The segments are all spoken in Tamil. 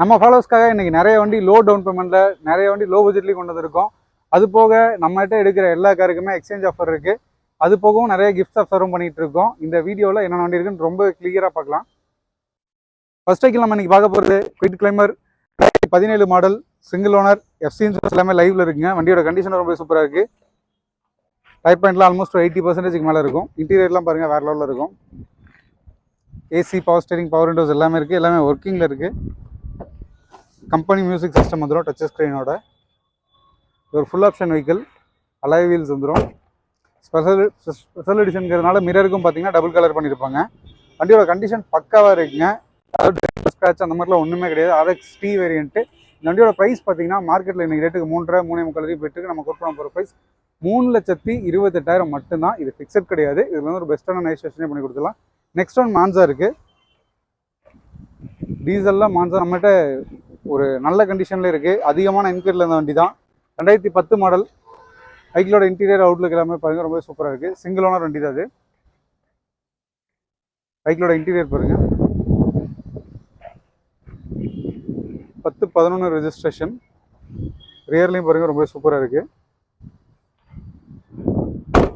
நம்ம ஃபாலோவர்ஸ்க்காக இன்னைக்கு நிறைய வண்டி லோ டவுன் பேமெண்ட்டில் நிறைய வண்டி லோ பட்ஜெட்லேயும் கொண்டு வந்திருக்கோம் அது போக நம்மகிட்ட எடுக்கிற எல்லா காருக்குமே எக்ஸ்சேஞ்ச் ஆஃபர் இருக்குது அது போகவும் நிறைய கிஃப்ட் ஆஃபரும் பண்ணிகிட்டு இருக்கோம் இந்த வீடியோவில் என்னென்ன வண்டி இருக்குன்னு ரொம்ப கிளியராக பார்க்கலாம். ஃபர்ஸ்ட் வைக்கில் நம்ம இன்னைக்கு பார்க்க போகிறது குயிட் கிளைமர் பதினேழு model single owner FC insurance எல்லாமே லைவில் இருக்குங்க. வண்டியோட கண்டிஷன் ரொம்ப சூப்பராக இருக்குது டைப் பாயிண்ட்லாம் ஆல்மோஸ்ட் ஒரு எயிட்டி பர்சன்டேஜ்க்கு மேலே இருக்கும். இன்டீரியர்லாம் பாருங்கள் வேறு லெவலில் இருக்கும். AC power steering power windows எல்லாமே இருக்குது எல்லாமே ஒர்க்கிங்கில் இருக்குது கம்பெனி மியூசிக் சிஸ்டம் வந்துடும் டச் ஸ்க்ரீனோட ஒரு full option vehicle alloy wheels வந்துடும் ஸ்பெஷல் ஸ்பெஷல் எடிஷனுங்கிறதுனால மிரருக்கும் பார்த்தீங்கன்னா டபுள் கலர் பண்ணியிருப்பாங்க வண்டியோட கண்டிஷன் பக்காவாக இருக்குங்க. அதாவது ஸ்க்ராட்ச் அந்த மாதிரிலாம் ஒன்றுமே கிடையாது. ஆர்எக்ஸ் டி வேரியன்ட்டு இந்த வண்டியோட ப்ரைஸ் பார்த்தீங்கன்னா மார்க்கெட்டில் இன்றைக்கி ரேட்டுக்கு மூன்றரை மூணே முக்கால் வரைக்கும் போயிட்டு நம்ம கோட் பண்ண போகிற ப்ரைஸ் மூணு லட்சத்தி இருபத்தெட்டாயிரம் மட்டும்தான். இது ஃபிக்ஸட் கிடையாது. இதில் வந்து ஒரு பெஸ்ட்டான நைஸ்டேஷனே பண்ணி கொடுத்துலாம் நெக்ஸ்ட் ஒன் மான்சா இருக்குது டீசல்லாம் மான்சா நம்மகிட்ட ஒரு நல்ல கண்டிஷனில் இருக்குது அதிகமான என்கொயரியில் இருந்த வண்டி தான் ரெண்டாயிரத்தி பத்து மாடல் பைக்கிலோட இன்டீரியர் அவுட்லுக் எல்லாமே பாருங்கள் ரொம்ப சூப்பராக இருக்குது சிங்கிள் ஓனர் வண்டி தான் அது. பைக்கிலோட இன்டீரியர் பாருங்கள் பத்து பதினொன்று ரெஜிஸ்ட்ரேஷன் ரியர்லையும் பாருங்கள் ரொம்ப சூப்பராக இருக்குது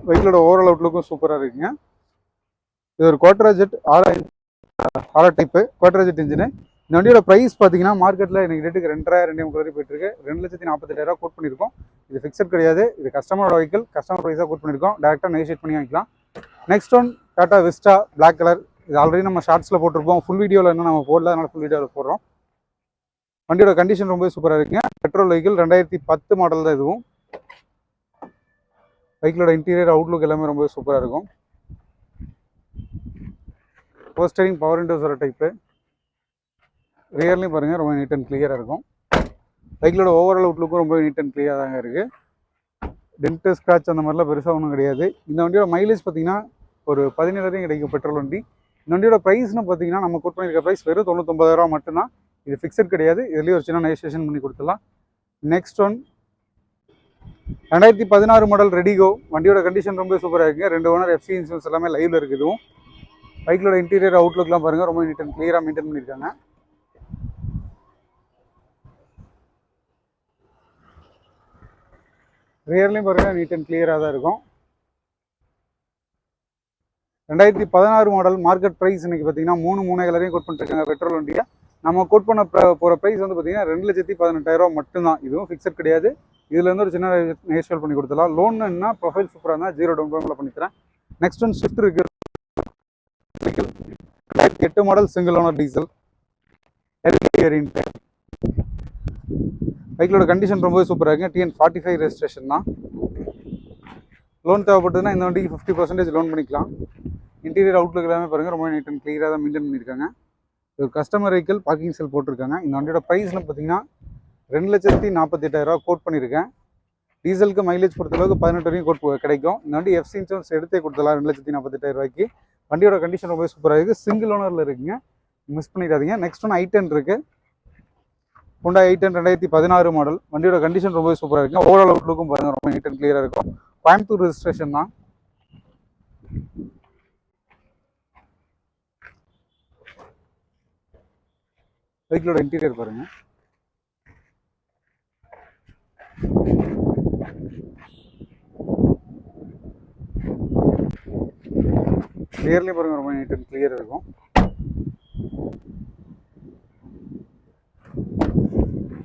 பைக்கிலோட ஓவரால் அவுட்லுக்கும் சூப்பராக இருக்குங்க. இது ஒரு quadrajet jet aura type quadrajet engine இந்த வண்டியோட ப்ரைஸ் பார்த்தீங்கன்னா மார்க்கெட்டில் எனக்கு ரேட்டுக்கு ரெண்டாயிரம் ரெண்டே முக்கால் வரைக்கும் போயிட்டு இருக்கு ரெண்டு லட்சத்தி நாற்பத்தெட்டாயிரம் கோட் பண்ணியிருக்கோம். இது ஃபிக்ஸட் கிடையாது. இது கஸ்டமரோட வெஹிக்கிள் கஸ்டமர் ப்ரைஸாக கோட் பண்ணியிருக்கோம். டேரெக்டாக நெகோஷியேட் பண்ணி வாங்கிக்கலாம். Next one Tata Vista black colour இது ஆல்ரெடி நம்ம ஷார்ட்ஸில் போட்டிருப்போம். ஃபுல் வீடியோவில் இன்னும் நம்ம போடல. அதனால் ஃபுல் வீடியோவில் போடுறோம். வண்டியோட கண்டிஷன் ரொம்ப சூப்பராக இருக்குங்க. பெட்ரோல் வெஹிக்கிள் ரெண்டாயிரத்தி பத்து மாடல் தான் இதுவும். பைக்கிலோட இன்டீரியர் அவுட்லுக் எல்லாமே ரொம்ப சூப்பராக இருக்கும். Power steering power windows type ரியர்லையும் பாருங்கள் ரொம்ப நீட் அண்ட் கிளியராக இருக்கும். பைக்கிலோட ஓவரால் அவுட்லுக்கும் ரொம்ப நீட் அண்ட் கிளியராக தாங்க இருக்குது டென்ட்டு ஸ்க்ராட்ச் அந்த மாதிரிலாம் பெருசாக ஒன்றும் கிடையாது. இந்த வண்டியோட மைலேஜ் பார்த்தீங்கன்னா ஒரு பதினேழாயிரம் கிடைக்கும் பெட்ரோல் வண்டி. இந்த வண்டியோட ப்ரைஸ்னு பார்த்தீங்கன்னா நம்ம கோட் பண்ணியிருக்க ப்ரைஸ் வெறும் தொண்ணூத்தொம்பதாயிரம் மட்டும்தான். இது ஃபிக்ஸட் கிடையாது. இதுலேயும் ஒரு சின்ன நெகோசியேஷன் பண்ணி கொடுத்துடலாம். நெக்ஸ்ட் ஒன் ரெண்டாயிரத்தி பதினாறு மாடல் ரெடிகோ வண்டியோட கண்டிஷன் ரொம்ப சூப்பராக இருக்குது ரெண்டு ஓனர் எஃப்சி இன்சூரன்ஸ் எல்லாமே லைவில் இருக்குது பைக்கிலோட இன்டீரியர் அவுட்லுக்லாம் பாருங்கள் ரொம்ப நீட் அண்ட் கிளியராக மெயின்டைன் பண்ணியிருக்காங்க. ரியர்லையும் பாருங்கள் நீட் அண்ட் கிளியராக தான் இருக்கும். ரெண்டாயிரத்தி பதினாறு மாடல் மார்க்கெட் ப்ரைஸ் இன்றைக்கி பார்த்தீங்கன்னா மூணு மூணே கலரையும் கோட் பண்ணிருக்காங்க பெட்ரோல் வண்டியை நம்ம கோட் பண்ண போகிற ப்ரைஸ் வந்து பார்த்தீங்கன்னா ரெண்டு லட்சத்தி பதினெட்டாயிரம் மட்டும்தான். இதுவும் ஃபிக்ஸட் கிடையாது. இதுலேருந்து ஒரு சின்ன நெகோஷியல் பண்ணி கொடுத்துலாம் என்ன ப்ரொஃபைல் சூப்பராக இருந்தால் ஜீரோ டவுன் பேமெண்ட்டில் பண்ணித்தரேன் நெக்ஸ்ட் ஒன் ஷிஃப்ட் இருக்கு. ரெண்டாயிரத்தி எட்டு model single owner diesel variant பைக்கிலோட condition ரொம்பவே சூப்பராக இருக்குங்க டிஎன் ஃபார்ட்டி ஃபைவ் ரெஜிஸ்ட்ரேஷன் தான். லோன் தேவைப்பட்டதுன்னா இந்த வண்டிக்கு ஃபிஃப்டி பர்சன்டேஜ் லோன் பண்ணிக்கலாம். இன்டீரியர் அவுட்லுக் எல்லாமே பாருங்கள் ரொம்ப நீட் அண்ட் கிளியராக தான் மெயின்டைன் பண்ணியிருக்காங்க ஒரு கஸ்டமர் வெஹிக்கிள் பார்க்கிங் செல் போட்டிருக்காங்க. இந்த வண்டியோட ப்ரைஸ்லாம் பார்த்தீங்கன்னா ரெண்டு லட்சத்தி நாற்பத்தெட்டாயிரரூவா கோட் பண்ணியிருக்கேன் டீசலுக்கு மைலேஜ் பொறுத்தளவுக்கு பதினெட்டு வரைக்கும் கோட் கிடைக்கும். இந்த வண்டி எஃப்சி இன்சூரன்ஸ் எடுத்தே கொடுத்தலாம் ரெண்டு லட்சத்தி நாற்பத்தெட்டாயிரம் ரூபாய்க்கு. வண்டியோட கண்டிஷன் ரொம்ப சூப்பராக இருக்குது சிங்கிள் ஓனரில் இருக்குங்க. மிஸ் பண்ணிடாதீங்க. நெக்ஸ்ட் ஒன் ஐ டென் இருக்குது ஹோண்டா எயிட் டென் ரெண்டாயிரத்தி பதினாறு மாடல் வண்டியோட கண்டிஷன் ரொம்ப சூப்பராக இருக்கும் ஓவரால் அவுட்லுக்கும் பாருங்கள் ரொம்ப நீட் அண்ட் கிளியராக இருக்கும். கோயம்புத்தூர் ரெஜிஸ்ட்ரேஷன் தான். வெஹிக்கிளோட இன்டீரியர் பாருங்க. கிளியர்லேயும் பாருங்க ரொம்ப நீட் அண்ட் கிளியர் இருக்கும்.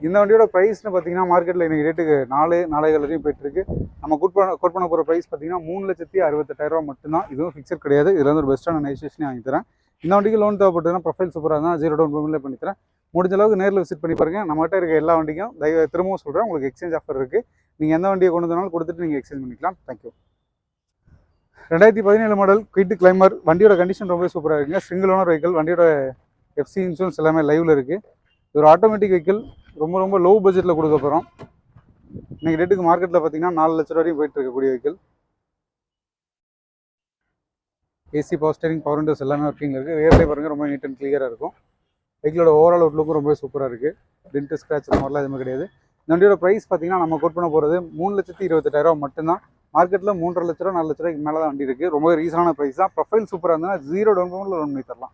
இந்த வண்டியோட ப்ரைஸ்னு பார்த்தீங்கன்னா மார்க்கெட்டில் இன்றைக்கி ரேட்டுக்கு நாலு நாளைகள் வரையும் போயிட்டுருக்கு. நம்ம கோட் பண்ண கோட் பண்ண போகிற ப்ரைஸ் பார்த்தீங்கன்னா மூணு லட்சத்தி அறுபத்தெட்டாயிரரூவா மட்டும்தான். இதுவும் ஃபிக்ஸட் கிடையாது. இதில் வந்து ஒரு பெஸ்ட்டான நைசேஷனே வாங்கி தரேன். இந்த வண்டிக்கு லோன் தேவைப்பட்டதுன்னா ப்ரொஃபைல் சூப்பராக இருந்தால் ஜீரோ டவுன் பேமெண்ட்டில் பண்ணி தரேன். முடிஞ்ச அளவுக்கு நேரில் விசிட் பண்ணி பாருங்கள் நம்மகிட்ட இருக்க எல்லா வண்டிக்கும் தயவு திரும்பவும் சொல்கிறேன் உங்களுக்கு எக்ஸ்சேஞ்ச் ஆஃபர் இருக்குது நீங்கள் எந்த வண்டியை கொண்டு வந்தாலும் கொடுத்துட்டு நீங்கள் எக்ஸ்சேஞ்ச் பண்ணிக்கலாம். தேங்க்யூ ரெண்டாயிரத்தி பதினேழு மாடல் குயிட் கிளைமர் வண்டியோட கண்டிஷன் ரொம்ப சூப்பராக இருக்குங்க. சிங்கிள் ஓனர் வெஹிக்கிள் வண்டியோட எஃப்சி இன்சூரன்ஸ் எல்லாமே லைவில் இருக்குது இது ஒரு ஆட்டோமேட்டிக் வெஹிக்கிள் ரொம்ப ரொம்ப லோ பட்ஜெட்டில் கொடுக்க போகிறோம் இன்றைக்கி டேட்டுக்கு மார்க்கெட்டில் பார்த்தீங்கன்னா நாலு லட்ச ரூபா வரையும் போயிட்டு இருக்கக்கூடிய vehicle AC power steering power windows எல்லாமே ஒர்க்கிங் இருக்குது ரியர்லேயே பாருங்கள் ரொம்ப நீட் அண்ட் கிளியராக இருக்கும். வெஹிக்கிளோட ஓவரால் அவுட்லுக்கும் ரொம்ப சூப்பராக இருக்குது டென்ட் ஸ்க்ராட்ச் அந்த மாதிரிலாம் எதுவுமே கிடையாது. இந்த வண்டியோட ப்ரைஸ் பார்த்தீங்கன்னா நம்ம கோட் பண்ண போகிறது மூணு லட்சத்தி இருபத்தெட்டாயிரம் மட்டும்தான். மார்க்கெட்டில் மூன்றரை லட்ச ரூபா நாலு லட்ச ரூபாய்க்கு மேலே தான் வண்டி இருக்குது ரொம்ப ரீசனான ப்ரைஸ் தான். ப்ரொஃபைல் சூப்பராக இருந்தால் ஜீரோ டவுன் பேமெண்ட்டில் லோன் பண்ணி தரலாம்.